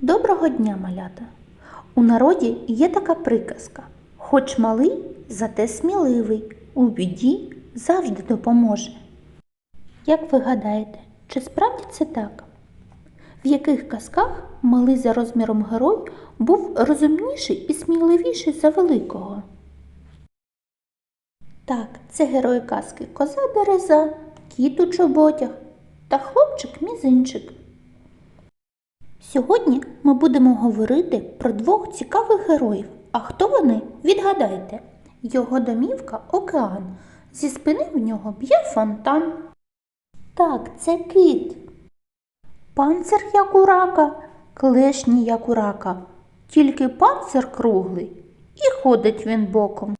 Доброго дня, малята! У народі є така приказка: хоч малий, зате сміливий, у біді завжди допоможе. Як ви гадаєте, чи справді це так? В яких казках малий за розміром герой був розумніший і сміливіший за великого? Так, це герої казки Коза Дереза, Кіт у чоботях та хлопчик Мізинчик. Сьогодні ми будемо говорити про двох цікавих героїв. А хто вони? Відгадайте. Його домівка океан. Зі спини в нього б'є фонтан. Так, це кит. Панцир як у рака, клешні як у рака. Тільки панцир круглий і ходить він боком.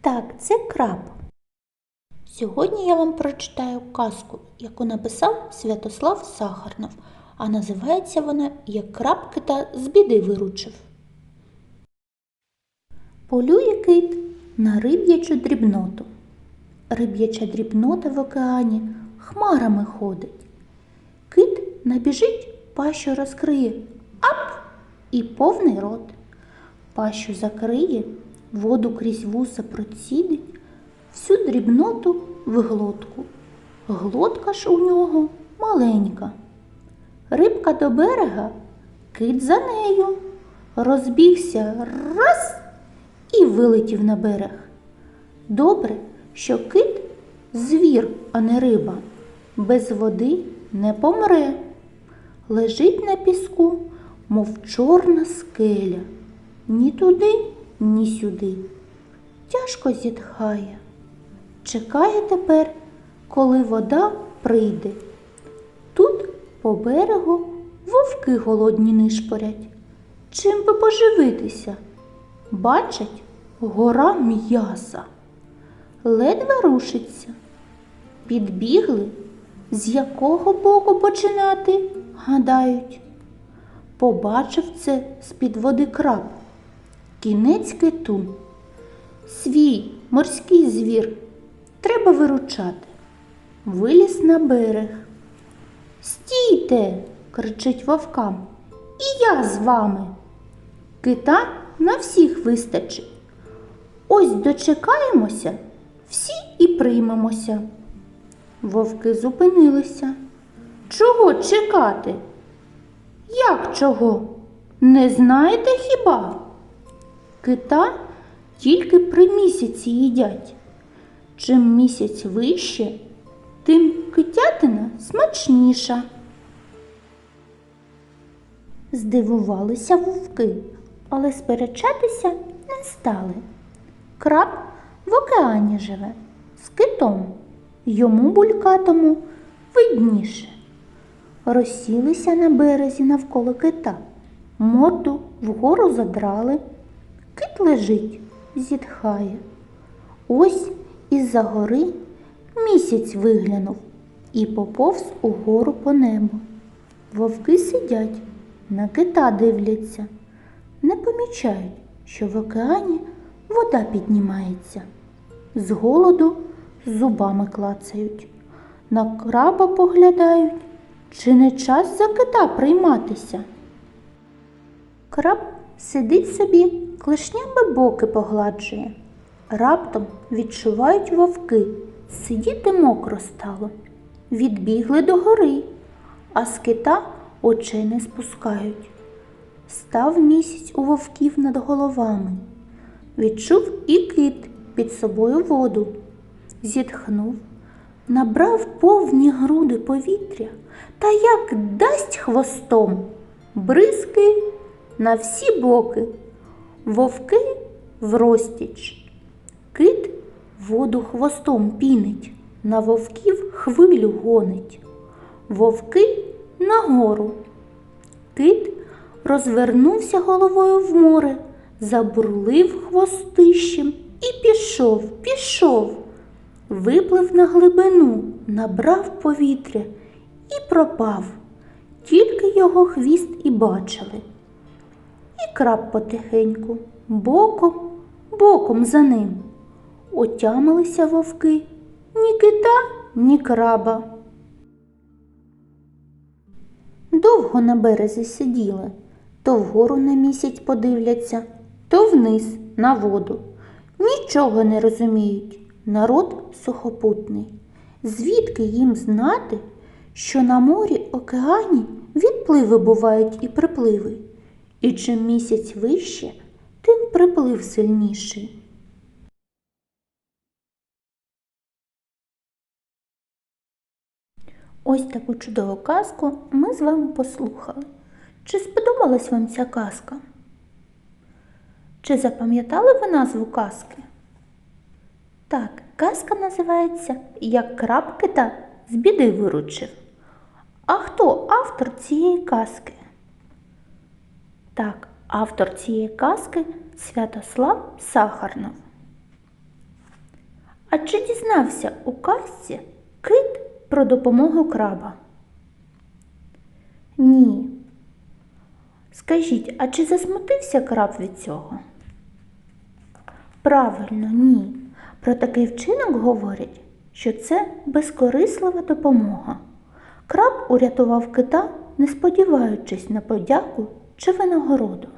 Так, це краб. Сьогодні я вам прочитаю казку, яку написав Святослав Сахарнов, а називається вона Як краб кита з біди виручив. Полює кит на риб'ячу дрібноту. Риб'яча дрібнота в океані хмарами ходить. Кит набіжить, пащу розкриє, ап! І повний рот. Пащу закриє, воду крізь вуса процідить, всю дрібноту в глотку. Глотка ж у нього маленька. Рибка до берега, кит за нею. Розбігся раз і вилетів на берег. Добре, що кит звір, а не риба, без води не помре. Лежить на піску, мов чорна скеля, ні туди, ні сюди. Тяжко зітхає. Чекає тепер, коли вода прийде. По берегу вовки голодні нишпорять. Чим би поживитися? Бачать гора м'яса. Ледве рушиться. Підбігли, з якого боку починати, гадають. Побачив це з-під води краб. Кінець киту. Свій морський звір. Треба виручати. Виліз на берег. Стійте, кричить вовкам. І я з вами. Кита на всіх вистачить. Ось дочекаємося, всі і приймемося. Вовки зупинилися. Чого чекати? Як чого? Не знаєте хіба? Кита тільки при місяці їдять. Чим місяць вище, тим китятина смачніша. Здивувалися вовки, але сперечатися не стали. Краб в океані живе з китом, йому булькатому видніше. Розсілися на березі навколо кита, морду вгору задрали. Кит лежить, зітхає. Ось із-за гори місяць виглянув і поповз угору по небу. Вовки сидять, на кита дивляться, не помічають, що в океані вода піднімається. З голоду зубами клацають, на краба поглядають, чи не час за кита прийматися. Краб сидить собі, клешнями боки погладжує. Раптом відчувають вовки, сидіти мокро стало. Відбігли до гори, а з кита очей не спускають. Став місяць у вовків над головами. Відчув і кит під собою воду. Зітхнув, набрав повні груди повітря та як дасть хвостом бризки на всі боки, вовки врозтіч. Кит воду хвостом пінить, на вовків хвилю гонить. Вовки нагору. Кит розвернувся головою в море, забурлив хвостищем і пішов, пішов. Виплив на глибину, набрав повітря і пропав. Тільки його хвіст і бачили. І краб потихеньку, боком, боком за ним. Отямилися вовки ні кита, ні краба. довго на березі сиділи, то вгору на місяць подивляться, то вниз на воду. Нічого не розуміють. Народ сухопутний. Звідки їм знати, що на морі океані відпливи бувають і припливи, і чим місяць вище, тим приплив сильніший. Ось таку чудову казку ми з вами послухали. Чи сподобалась вам ця казка? Чи запам'ятали ви назву казки? Так, казка називається Як краб кита з біди виручив. А хто автор цієї казки? Так, автор цієї казки Святослав Сахарнов. А чи дізнався у казці кит про допомогу краба? Ні. Скажіть, а чи засмутився краб від цього? Правильно, ні. Про такий вчинок говорять, що це безкорислива допомога. Краб урятував кита, не сподіваючись на подяку чи винагороду.